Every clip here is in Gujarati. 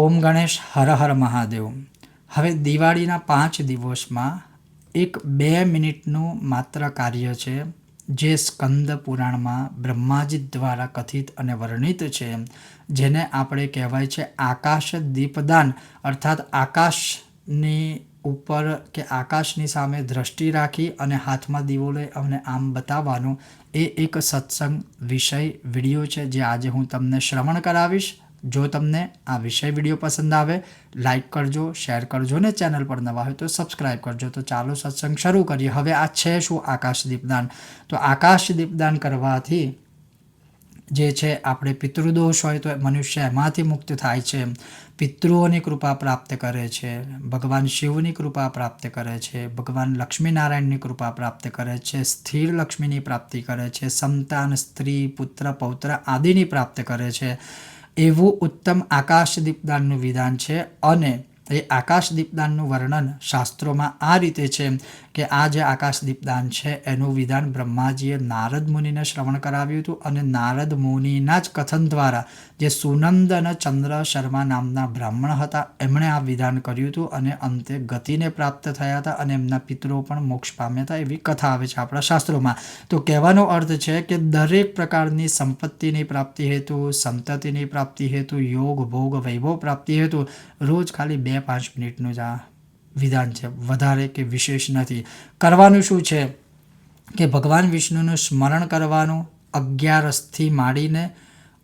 ઓમ ગણેશ હર હર મહાદેવ. હવે દિવાળીના પાંચ દિવસમાં એક બે મિનિટનું માત્ર કાર્ય છે, જે સ્કંદ પુરાણમાં બ્રહ્માજી દ્વારા કથિત અને વર્ણિત છે, જેને આપણે કહેવાય છે આકાશ દીપદાન, અર્થાત આકાશની ઉપર કે આકાશની સામે દ્રષ્ટિ રાખી અને હાથમાં દીવો લઈ અને આમ બતાવવાનું એ એક સત્સંગ વિષય વીડિયો છે, જે આજે હું તમને શ્રવણ કરાવીશ. જો તમને આ વિષય વીડિયો પસંદ આવે લાઈક કરજો શેર કરજો ને ચેનલ પર નવા હોય તો સબસ્ક્રાઈબ કરજો. તો ચાલો સત્સંગ શરૂ કરીએ. હવે આ છે શું આકાશ દીપદાન? તો આકાશ દીપદાન કરવાથી જે છે આપણે પિતૃદોષ હોય તો મનુષ્ય એમાંથી મુક્ત થાય છે. પિતૃઓની કૃપા પ્રાપ્ત કરે છે. ભગવાન શિવની કૃપા પ્રાપ્ત કરે છે. ભગવાન લક્ષ્મીનારાયણની કૃપા પ્રાપ્ત કરે છે. સ્થિર લક્ષ્મીની પ્રાપ્તિ કરે છે. સંતાન, સ્ત્રી, પુત્ર, પૌત્ર આદિની પ્રાપ્ત કરે છે. એવું ઉત્તમ આકાશ દીપદાનનું વિધાન છે અને એ આકાશ દીપદાનનું વર્ણન શાસ્ત્રોમાં આ રીતે છે. કે આ જે આકાશ દીપદાન છે, એનું વિધાન બ્રહ્માજીએ નારદ મુનિને શ્રવણ કરાવ્યું હતું અને નારદ મુનિના જ કથન દ્વારા જે સુનંદન ચંદ્ર શર્મા નામના બ્રાહ્મણ હતા, એમણે આ વિધાન કર્યું હતું અને અંતે ગતિને પ્રાપ્ત થયા હતા અને એમના પિતરો પણ મોક્ષ પામ્યા હતા એવી કથા આવે છે આપણા શાસ્ત્રોમાં. તો કહેવાનો અર્થ છે કે દરેક પ્રકારની સંપત્તિની પ્રાપ્તિ હેતુ, સંતતિની પ્રાપ્તિ હેતુ, યોગ, ભોગ, વૈભવ પ્રાપ્તિ હેતુ, રોજ ખાલી બે પાંચ મિનિટનું જ આ વિધાન છે. વધારે કે વિશેષ નથી. કરવાનું શું છે? કે ભગવાન વિષ્ણુનું સ્મરણ કરવાનું અગિયારસથી માંડીને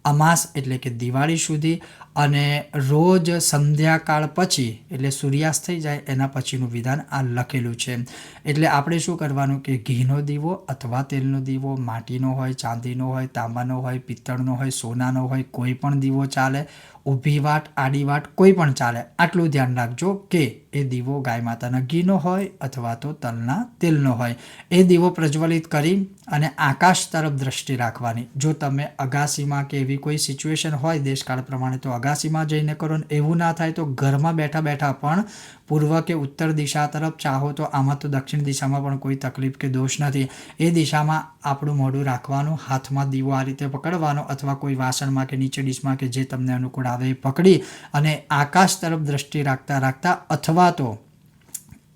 અમાસ એટલે કે દિવાળી સુધી અને રોજ સંધ્યાકાળ પછી, એટલે સૂર્યાસ્ત થઈ જાય, એના પછીનું વિધાન આ લખેલું છે. એટલે આપણે શું કરવાનું કે ઘીનો દીવો અથવા તેલનો દીવો, માટીનો હોય, ચાંદીનો હોય, તાંબાનો હોય, પિત્તળનો હોય, સોનાનો હોય, કોઈ પણ દીવો ચાલે, ઊભી વાટ, આડી વાટ, કોઈ પણ ચાલે. આટલું ધ્યાન રાખજો કે એ દીવો ગાય માતાના ઘીનો હોય અથવા તો તલના તેલનો હોય. એ દીવો પ્રજ્વલિત કરી અને આકાશ તરફ દ્રષ્ટિ રાખવાની. જો તમે અગાસીમાં કે એવી કોઈ સિચ્યુએશન હોય, દેશકાળ પ્રમાણે તો અગાસીમાં જઈને કરો ને એવું ના થાય તો ઘરમાં બેઠા બેઠા પણ પૂર્વ કે ઉત્તર દિશા તરફ ચાહો તો આમાં તો દક્ષિણ દિશામાં પણ કોઈ તકલીફ કે દોષ નથી. એ દિશામાં આપણું મોઢું રાખવાનું, હાથમાં દીવો આ રીતે પકડવાનો અથવા કોઈ વાસણમાં કે નીચે ડીશમાં કે જે તમને અનુકૂળ આવે એ પકડી અને આકાશ તરફ દ્રષ્ટિ રાખતા રાખતા અથવા તો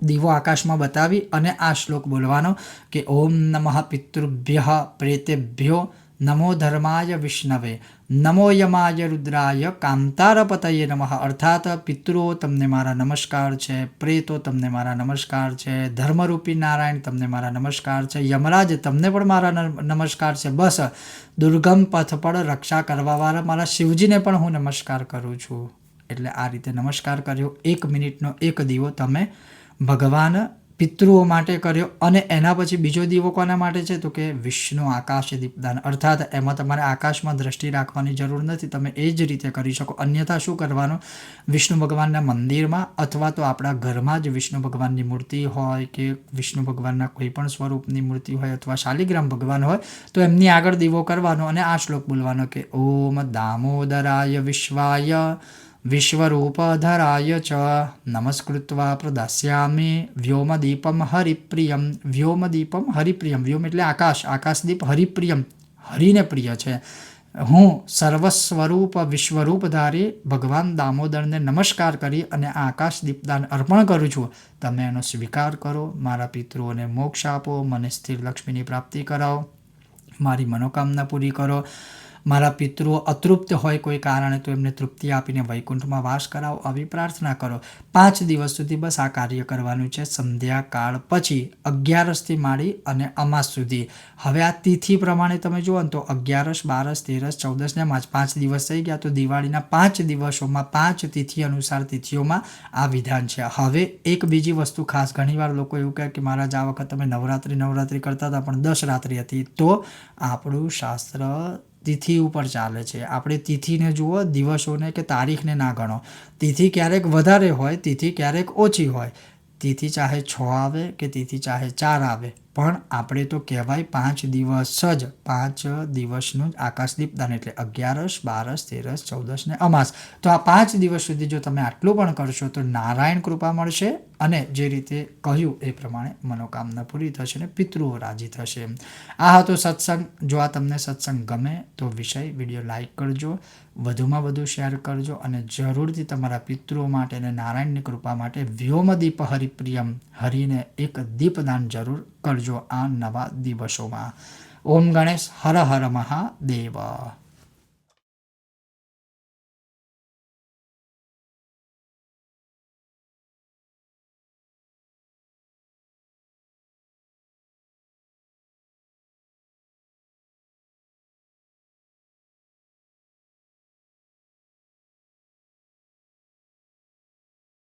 દીવો આકાશમાં બતાવી અને આ શ્લોક બોલવાનો કે ઓમ નમઃ પિતૃભ્ય પ્રેતેભ્યો નમો ધર્માય વિષ્ણવે. નમો યમાય રુદ્રાય કાંતારપતયે નમઃ અર્થાત પિતૃઓ તમને મારા નમસ્કાર છે પ્રેતો તમને મારા નમસ્કાર છે ધર્મરૂપી નારાયણ તમને મારા નમસ્કાર છે યમરાજ તમને પણ મારા નમ- નમસ્કાર છે બસ દુર્ગમ પથ પર રક્ષા કરવાવાળા મારા શિવજીને પણ હું નમસ્કાર કરું છું। એટલે આ રીતે નમસ્કાર કર્યો. એક મિનિટનો એક દીવો તમે ભગવાન પિતૃઓ માટે કર્યો અને એના પછી બીજો દીવો કોના માટે છે? તો કે વિષ્ણુ આકાશ દીપદાન. અર્થાત એમાં તમારે આકાશમાં દ્રષ્ટિ રાખવાની જરૂર નથી. તમે એ જ રીતે કરી શકો. અન્યથા શું કરવાનું? વિષ્ણુ ભગવાનના મંદિરમાં અથવા તો આપણા ઘરમાં જ વિષ્ણુ ભગવાનની મૂર્તિ હોય કે વિષ્ણુ ભગવાનના કોઈ પણ સ્વરૂપની મૂર્તિ હોય અથવા શાલિગ્રામ ભગવાન હોય, તો એમની આગળ દીવો કરવાનો અને આ શ્લોક બોલવાનો કે, ઓમ દામોદરાય વિશ્વાય વિશ્વરૂપધરાય ચ નમસ્કૃત્વા પ્રદાસ્યામિ વ્યોમદીપમ હરિપ્રિયમ વ્યોમદીપમ હરિપ્રિયમ વ્યોમ એટલે આકાશ, આકાશદીપ હરિપ્રિયમ, હરિને પ્રિય છે. હું સર્વસ્વરૂપ વિશ્વરૂપધારી ભગવાન દામોદરને નમસ્કાર કરી અને આકાશ દીપદાન અર્પણ કરું છું. તમે એનો સ્વીકાર કરો, મારા પિતૃઓને મોક્ષ આપો, મને સ્થિર લક્ષ્મીની પ્રાપ્તિ કરાવો, મારી મનોકામના પૂરી કરો. મારા પિતૃઓ અતૃપ્ત હોય કોઈ કારણે, તો એમને તૃપ્તિ આપીને વૈકુંઠમાં વાસ કરાવો, આવી પ્રાર્થના કરો. પાંચ દિવસ સુધી બસ આ કાર્ય કરવાનું છે. સંધ્યાકાળ પછી અગિયારસથી માંડી અને અમાસ સુધી. હવે આ તિથિ પ્રમાણે તમે જુઓ ને તો અગિયારસ, બારસ, તેરસ, ચૌદસ ને પાંચ પાંચ દિવસ થઈ ગયા, તો દિવાળીના પાંચ દિવસોમાં પાંચ તિથિ અનુસાર તિથિઓમાં આ વિધાન છે. હવે એક બીજી વસ્તુ ખાસ, ઘણીવાર લોકો એવું કહે કે મહારાજ, આ વખત તમે નવરાત્રિ નવરાત્રિ કરતા હતા, પણ દસ રાત્રિ હતી. તો આપણું શાસ્ત્ર તિથિ ઉપર ચાલે છે. આપણે તિથિને જુઓ, દિવસોને કે તારીખને ના ગણો. તિથિ ક્યારેક વધારે હોય, તિથિ ક્યારેક ઓછી હોય. તિથિ ચાહે છ આવે કે તિથિ ચાહે ચાર આવે? પણ આપણે તો કહેવાય પાંચ દિવસ જ, પાંચ દિવસનું જ આકાશદીપદાન એટલે અગિયારસ, બારસ, તેરસ, ચૌદસ ને અમાસ. તો આ પાંચ દિવસ સુધી જો તમે આટલું પણ કરશો તો નારાયણ કૃપા મળશે અને જે રીતે કહ્યું એ પ્રમાણે મનોકામના પૂરી થશે અને પિતૃઓ રાજી થશે. આ હતો સત્સંગ. જો આ તમને સત્સંગ ગમે તો વિષય, વીડિયો લાઈક કરજો, વધુમાં વધુ શેર કરજો અને જરૂરથી તમારા પિતૃઓ માટે અને નારાયણની કૃપા માટે વ્યોમદીપ હરિપ્રિયમ હરિને એક દીપદાન જરૂર કરજો આ નવા દિવસોમાં. ઓમ ગણેશ હર હર મહાદેવ.